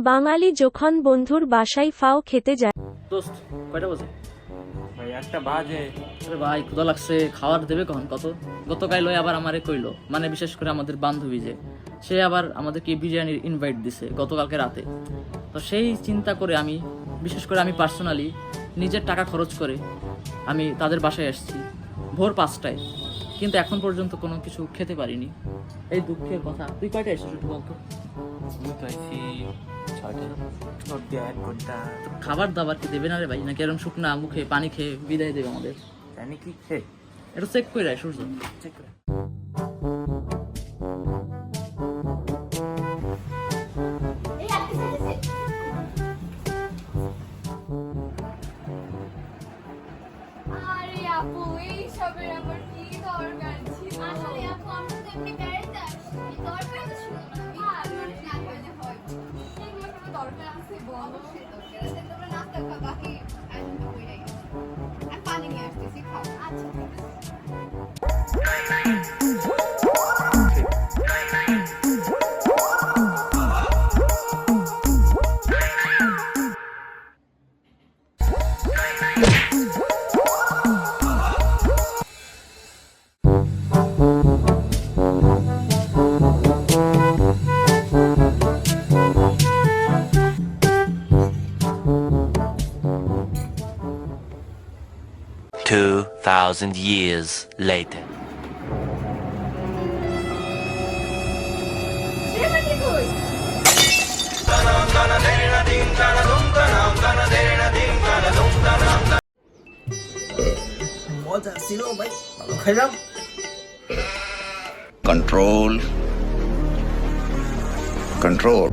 বাঙালি যখন বন্ধুর বাসায় ফাও খেতে যায়। দোস্ত, কয়টা বাজে? ভাই, একটা বাজে। আরে ভাই ক্ষুদা লাগছে। খাওয়ার দেবে কখন? কত? গতকাল ওই আবার আমারে কইলো মানে বিশেষ করে আমাদের বান্ধবী যে, সে আবার আমাদেরকে বিরিয়ানির ইনভাইট দিছে গতকালকে রাতে। তো সেই চিন্তা করে আমি, বিশেষ করে আমি পার্সোনালি নিজের টাকা খরচ করে আমি তাদের বাসায় আসছি, ভোর পাঁচটায়। কিন্তু এখন পর্যন্ত কোনো কিছু খেতে পারিনি। এই দুঃখের কথা। তুই কয়টা এসেছিস বলতো? খাবার দাবার কি দেবে না রে ভাই? নাকি এরকম শুকনা মুখে পানি খেয়ে বিদায় দেবে আমাদের? জানি কি হে এটা চেক করে রাখ সূর্য। চেক করে আরে আপু এইসবের আবার দরকার আছে। বলো তোমরা আচ্ছা Two thousand years later. Shrimati কই মজা ছিল ভাই ভালো খাইলাম control control